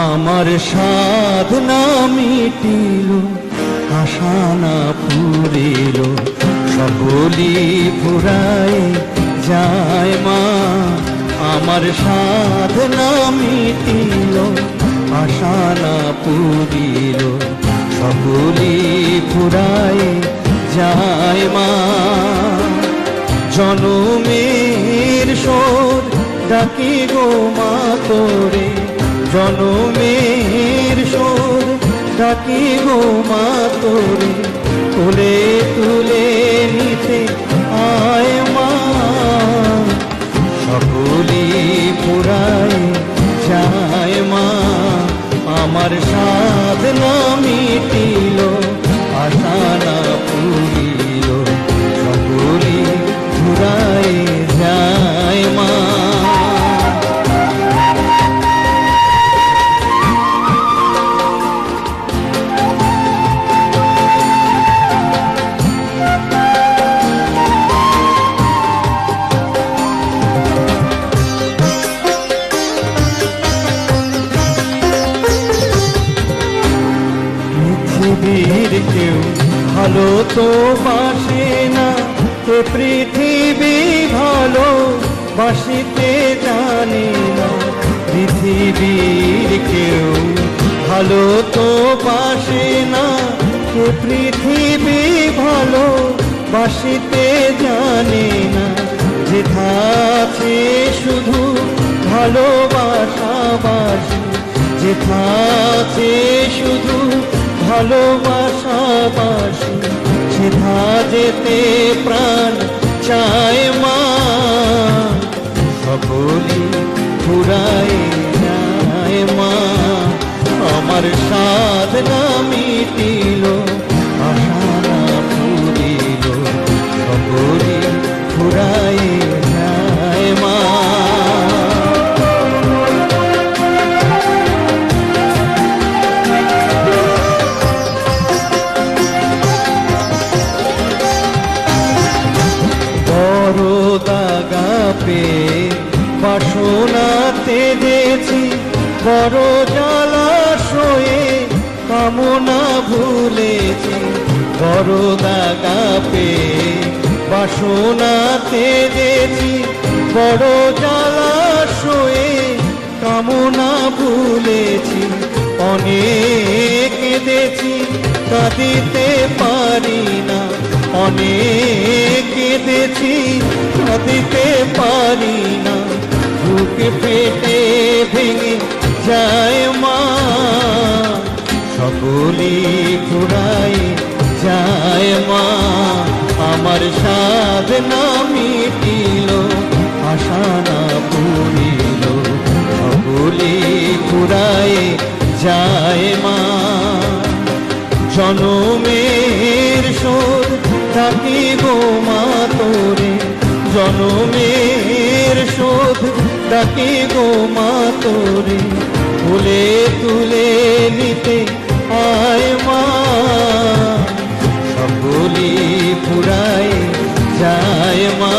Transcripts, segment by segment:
আমার সাধনা মিটিল আশা না পুরিল, সকলি ফুরায় যায় মা। আমার সাধনা মিটিল আশা না পুরিল, সকলি ফুরায় যায় মা। জনমের সোর ডাকি গো মা তোরে জনমের সোর গো মা তোরে, তুলে তুলে নিতে আয় মা। সকলি পুরায় যায় মা, আমার সাধনা মিটিল আশা না পুরিল ভালো তো বাসে না, এ পৃথিবী ভালো, বাসিতে জানে না। পৃথিবীর কেউ ভালো তো বাসে না, এ পৃথিবী ভালো, বাসিতে জানে না। যেথা আছে শুধু ভালোবাসা বাসি, যেথা আছে শুধু ভালোবাসাবাসি সেধা যেতে প্রাণ চায় মা। সকলে ফুরায় যায় মা। আমার সাধনা মিটিল বাসনাতে দিয়েছি বড় জলাশয়ে কামনা ভুলেছি। বড় দাগা পে বাসনাতে দিয়েছি বড় জলাশয়ে কামনা ভুলেছি। অনেক কেঁদেছি, কাঁদিতে যায় মা। সকলি ফুরাই যায় মা। আমার সাধনা মিটিল, আশা না পুরিল সকলি ফুরাই যায় মা। জনমের সোর গো মা তোরে। জনমের শোধ ডাকি গো মা তোরে তুলে তুলে নিতে আয় মা। সকলি পুরায় যায় মা,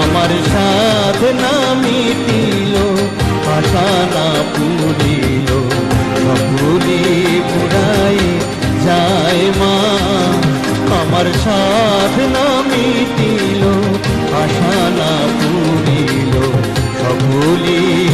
আমার সাধনা মিটিল, আশা না পুরিল। সকলি পুরায় যায় মা, আমার সাধনা মিটিল, আশা না বলি